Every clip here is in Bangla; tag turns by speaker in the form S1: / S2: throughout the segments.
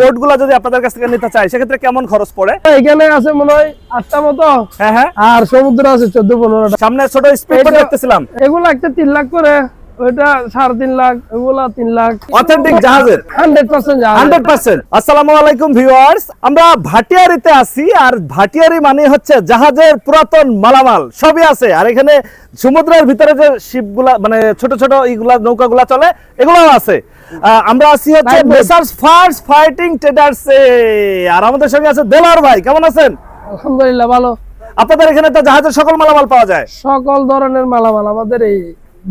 S1: বোর্ডগুলা যদি আপনাদের কাছ থেকে নিতে চাই সেক্ষেত্রে কেমন খরচ পড়ে?
S2: এখানে আছে মনে হয় আটটা মতো।
S1: হ্যাঁ হ্যাঁ।
S2: আর সমুদ্র আছে চোদ্দ পনেরোটা।
S1: সামনে ছোট স্পিড দেখতেছিলাম।
S2: এগুলো একটা তিন লাখ করে। ওইটা সাড়ে তিন লাখ এগুলা তিন লাখ।
S1: অথেন্টিক জাহাজের?
S2: Hundred percent
S1: hundred percent. আসসালামু আলাইকুম ভিউয়ার্স আমরা ভাটিয়ারিতে আছি আর ভাটিয়ারি মানে হচ্ছে জাহাজের পুরাতন মালামাল। সবই আছে আর এখানে সমুদ্রের ভিতরে যে শিপগুলা মানে ছোট ছোট এইগুলা নৌকাগুলা চলে এগুলোও আছে। আমরা আছি হচ্ছে মেসার্স ফার্স্ট ফাইটিং ট্রেডার্স আর আমাদের সঙ্গে আছে দেলার ভাই কেমন আছেন?
S2: আলহামদুলিল্লাহ ভালো।
S1: আপনাদের এখানে তো জাহাজের সকল মালামাল পাওয়া যায়।
S2: সকল ধরনের মালামাল আমাদের এই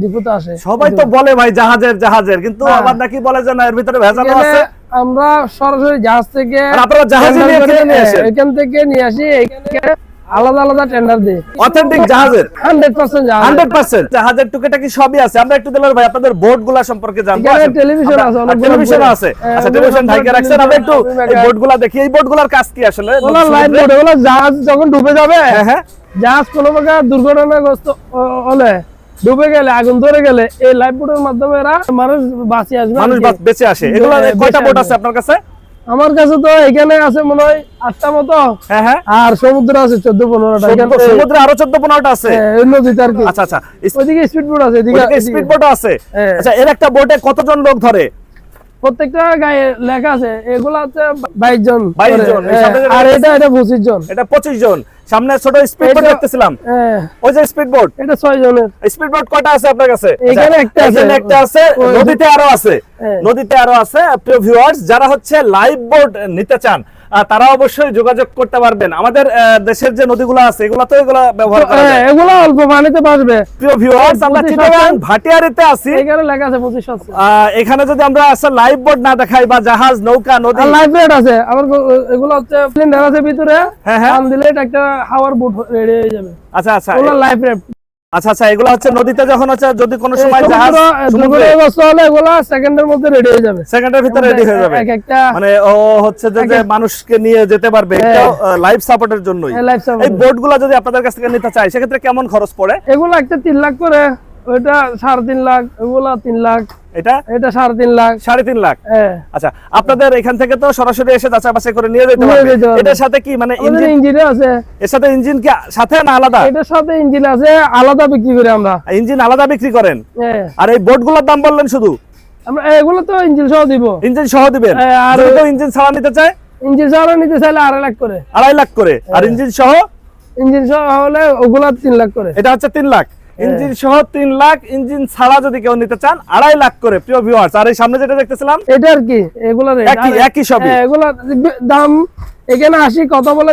S2: ডিপুতে আসে।
S1: সবাই তো বলে ভাই জাহাজের জাহাজের কিন্তু
S2: হ্যাঁ।
S1: আবার নাকি বলে যে না এর ভিতরে ভেজাল আছে।
S2: আমরা সরাসরি জাহাজ থেকে
S1: আপনারা জাহাজে নিয়ে কিনে নিয়ে আসেন?
S2: এখান থেকে নিয়ে আসি এখানে আলাদা আলাদা টেন্ডার
S1: অথেন্টিক জাহাজের?
S2: হান্ড্রেড পার্সেন্ট জাহাজ।
S1: Hundred percent? জাহাজের টুকিটাকি সবই আছে। আমরা একটু দিলার ভাই আপনাদের বোর্ডগুলা সম্পর্কে জানব।
S2: এখানে টেলিভিশন আছে, অনেকগুলো
S1: টেলিভিশন আছে।
S2: হ্যাঁ,
S1: আচ্ছা টেলিভিশন ঢাকে রাখছেন। আমরা একটু এই বোর্ডগুলা দেখি। এই বোর্ডগুলার কাজ কি আসলে?
S2: ওগুলো লাইন বোর্ড ওগুলো জাহাজ যখন ডুবে যাবে
S1: হ্যাঁ হ্যাঁ।
S2: জাহাজ কোনো প্রকার দুর্ঘটনাগ্রস্ত হলে ডুবে গেলে আগুন ধরে গেলে এই লাইফ বোর্ডের মাধ্যমে এরা মানুষ বাঁচিয়ে আসবে
S1: মানুষ। বাঁচ- আসে। এগুলো কয়টা বোর্ড আছে আপনার কাছে?
S2: আমার কাছে তো এখানে আছে মনে হয় আটটা মতো।
S1: হ্যাঁ হ্যাঁ।
S2: আর সমুদ্র আছে চোদ্দ পনেরোটা।
S1: সমুদ্রে আরও চোদ্দ পনেরোটা আছে?
S2: হ্যাঁ, নদীতে আর কি।
S1: আচ্ছা আচ্ছা।
S2: ওইদিকে স্পিড বোর্ড আছে এদিকে
S1: স্পিড বোর্ডও আছে?
S2: হ্যাঁ।
S1: আচ্ছা এর একটা বোর্ডে কতজন লোক ধরে?
S2: প্রত্যেকটা গায়ে লেখা আছে এগুলো হচ্ছে বাইশ জন বাইশ
S1: জন,
S2: হ্যাঁ, আর এটা এটা পঁচিশ জন।
S1: এটা পঁচিশ জন। সামনে ছোট স্পিড বোর্ড দেখতেছিলাম। ওই যে স্পিড বোর্ড
S2: এটা ছয় জনের।
S1: স্পিড বোর্ড কয়টা আছে আপনার কাছে?
S2: এখানে
S1: আচ্ছা,
S2: একটা আছে।
S1: এখানে একটা আছে নদীতে আরও আছে। নদীতে আরও আছে প্রিয় ভিউয়ার্স যারা হচ্ছে লাইভ বোর্ড নিতে চান তারা অবশ্যই যোগাযোগ করতে পারবেন। আমাদের দেশের যে নদীগুলো আছে এগুলো তো এগুলো ব্যবহার করা
S2: হ্যাঁ,
S1: যায়
S2: এগুলো অল্প পানিতে পারবে।
S1: প্রিয় ভিউয়ার্স আমরা চিটাগাং। ভাটিয়ারিতে আছি।
S2: এখানে লেখা আছে পঁচিশ আছে
S1: আহ, এখানে যদি আমরা আসলে লাইভ বোর্ড না দেখাই বা জাহাজ নৌকা নদী
S2: আর লাইফ রেড আছে। আবার গো- এগুলো হচ্ছে সিলিন্ডার আছে ভিতরে।
S1: হ্যাঁ, হ্যাঁ।
S2: দিলে একটা হাওয়ার বুট রেডি হয়ে যাবে।
S1: আচ্ছা আচ্ছা।
S2: ওগুলো লাইফ রেড
S1: আচ্ছা আচ্ছা এগুলো হচ্ছে নদীতে যখন হচ্ছে যদি কোনো সময় জাহাজ সমুদ্রে
S2: অবস্থা হলে এগুলো সেকেন্ডের মধ্যে রেডি হয়ে যাবে।
S1: সেকেন্ডের ভিতরে রেডি হয়ে যাবে। মানে ও হচ্ছে যে যে মানুষকে নিয়ে যেতে পারবে
S2: এটা
S1: লাইফ সাপোর্টের জন্যই।
S2: হ্যাঁ,
S1: এই বোর্ডগুলা যদি আপনাদের কাছ থেকে নিতে চাই সেক্ষেত্রে কেমন খরচ পড়ে?
S2: এগুলো একটা তিন লাখ করে। ওইটা সাড়ে তিন লাখ এগুলো তিন লাখ।
S1: এটা?
S2: এটা সাড়ে তিন লাখ।
S1: সাড়ে তিন লাখ?
S2: হ্যাঁ
S1: আচ্ছা আপনাদের এখান থেকে তো সরাসরি এসে যাচাই বাছাই করে নিয়ে যেতে পারবে। এটার সাথে কি মানে
S2: আমাদের
S1: ইঞ্জিন
S2: আছে।
S1: এর সাথে ইঞ্জিন কি সাথে না আলাদা?
S2: এটার সাথে ইঞ্জিন আছে আলাদা বিক্রি করি আমরা।
S1: ইঞ্জিন আলাদা বিক্রি করেন? আর এই বোর্ডগুলোর দাম বললেন শুধু?
S2: আমরা এগুলো তো ইঞ্জিন সহ দিব।
S1: ইঞ্জিন সহ দিবেন?
S2: আর-
S1: ইঞ্জিন ছাড়া নিতে চায়?
S2: ইঞ্জিন সহ নিতে চাইলে আড়াই লাখ করে।
S1: আড়াই লাখ করে। আর ইঞ্জিন সহ?
S2: ইঞ্জিন সহ হলে ওগুলা তিন লাখ করে।
S1: এটা হচ্ছে তিন লাখ। ইঞ্জিন সহ তিন লাখ ইঞ্জিন ছাড়া যদি কেউ নিতে চান আড়াই লাখ করে প্রিয় ভিউয়ার্স আর এই সামনে যেটা দেখতেছিলাম
S2: এটা আর কি? এগুলা
S1: একই একই সবই।
S2: এগুলার এগুলা দাম এখানে আসি কথা বলে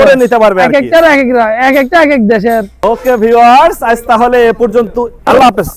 S1: করে নিতে পারবে
S2: এক একটা এক এক এক একটা এক এক দেশের।
S1: ওকে ভিউয়ার্স আজ তাহলে এ পর্যন্ত আল্লাহ হাফেজ।